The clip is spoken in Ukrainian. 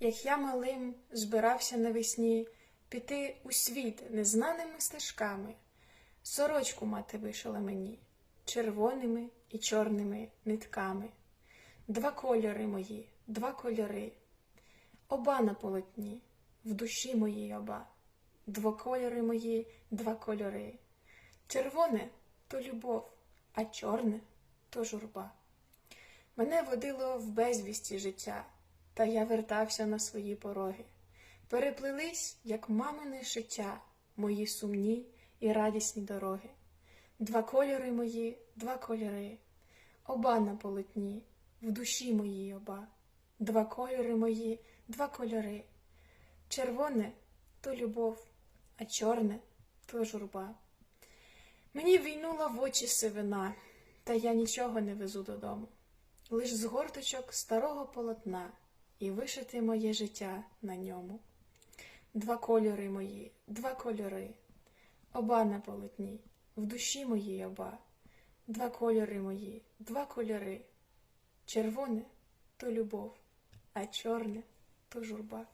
як я малим збирався навесні піти у світ незнаними стежками. Сорочку мати вишила мені червоними і чорними нитками. Два кольори мої, два кольори, оба на полотні, в душі моїй оба. Двокольори мої, два кольори. Червоне то любов, а чорне то журба. Мене водило в безвісті життя, та я вертався на свої пороги. Переплились, як мамине шиття, мої сумні і радісні дороги. Два кольори мої, два кольори, оба на полотні, в душі моїй оба. Два кольори мої, два кольори. Червоне то любов, а чорне то журба. Мені війнула в очі сивина, та я нічого не везу додому. Лиш з горточок старого полотна і вишити моє життя на ньому. Два кольори мої, два кольори, оба на полотні, в душі моїй оба. Два кольори мої, два кольори. Червоне то любов, а чорне то журба.